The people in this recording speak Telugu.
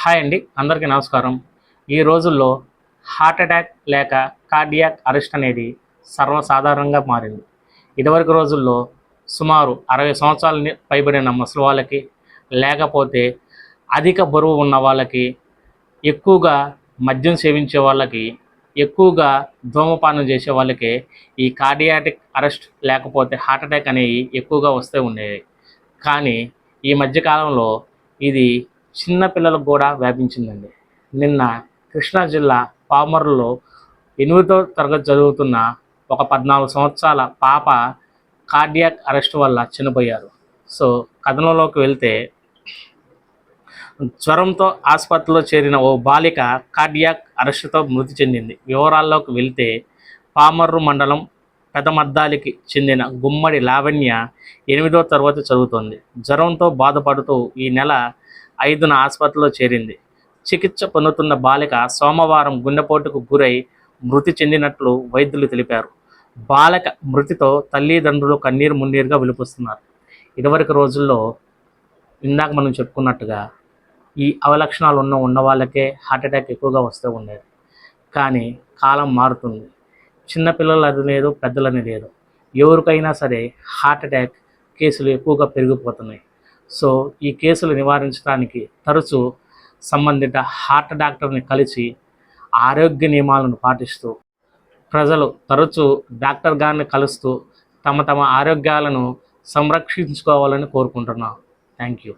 హాయ్ అండి అందరికీ నమస్కారం. ఈ రోజుల్లో హార్ట్ అటాక్ లేక కార్డియాక్ అరెస్ట్ అనేది సర్వసాధారణంగా మారింది. ఇదివరకు రోజుల్లో సుమారు అరవై సంవత్సరాల పైబడిన ముసలి వాళ్ళకి లేకపోతే అధిక బరువు ఉన్న వాళ్ళకి ఎక్కువగా మద్యం సేవించే వాళ్ళకి ఎక్కువగా ధూమపానం చేసే వాళ్ళకి ఈ కార్డియాటిక్ అరెస్ట్ లేకపోతే హార్ట్ అటాక్ అనేవి ఎక్కువగా వస్తూ ఉండేవి. కానీ ఈ మధ్యకాలంలో ఇది చిన్న పిల్లలకు కూడా వ్యాపించిందండి. నిన్న కృష్ణా జిల్లా పామరులో ఎనిమిదో తరగతి చదువుతున్న ఒక పద్నాలుగు సంవత్సరాల పాప కార్డియాక్ అరెస్ట్ వల్ల చనిపోయారు. సో కథనంలోకి వెళ్తే జ్వరంతో ఆసుపత్రిలో చేరిన ఓ బాలిక కార్డియాక్ అరెస్టుతో మృతి చెందింది. వివరాల్లోకి వెళ్తే పామర్రు మండలం పెదమద్దాలికి చెందిన గుమ్మడి లావణ్య ఎనిమిదో తరగతి చదువుతోంది. జ్వరంతో బాధపడుతూ ఈ నెల ఐదున ఆసుపత్రిలో చేరింది. చికిత్స పొందుతున్న బాలిక సోమవారం గుండెపోటుకు గురై మృతి చెందినట్లు వైద్యులు తెలిపారు. బాలిక మృతితో తల్లిదండ్రులు కన్నీరు మున్నీరుగా విలుపుస్తున్నారు. ఇదివరకు రోజుల్లో ఇందాక మనం చెప్పుకున్నట్టుగా ఈ అవలక్షణాలు ఉన్న ఉన్న వాళ్ళకే హార్ట్ అటాక్ ఎక్కువగా వస్తూ ఉండేది. కానీ కాలం మారుతుంది. చిన్నపిల్లలు అది లేదు పెద్దలని లేదు. ఎవరికైనా సరే హార్ట్ అటాక్ కేసులు ఎక్కువగా పెరిగిపోతున్నాయి. సో ఈ కేసులు నివారించడానికి తరచూ సంబంధిత హార్ట్ డాక్టర్ని కలిసి ఆరోగ్య నియమాలను పాటిస్తూ ప్రజలు తరచూ డాక్టర్ గారిని కలుస్తూ తమ తమ ఆరోగ్యాలను సంరక్షించుకోవాలని కోరుకుంటున్నాను థ్యాంక్ యూ.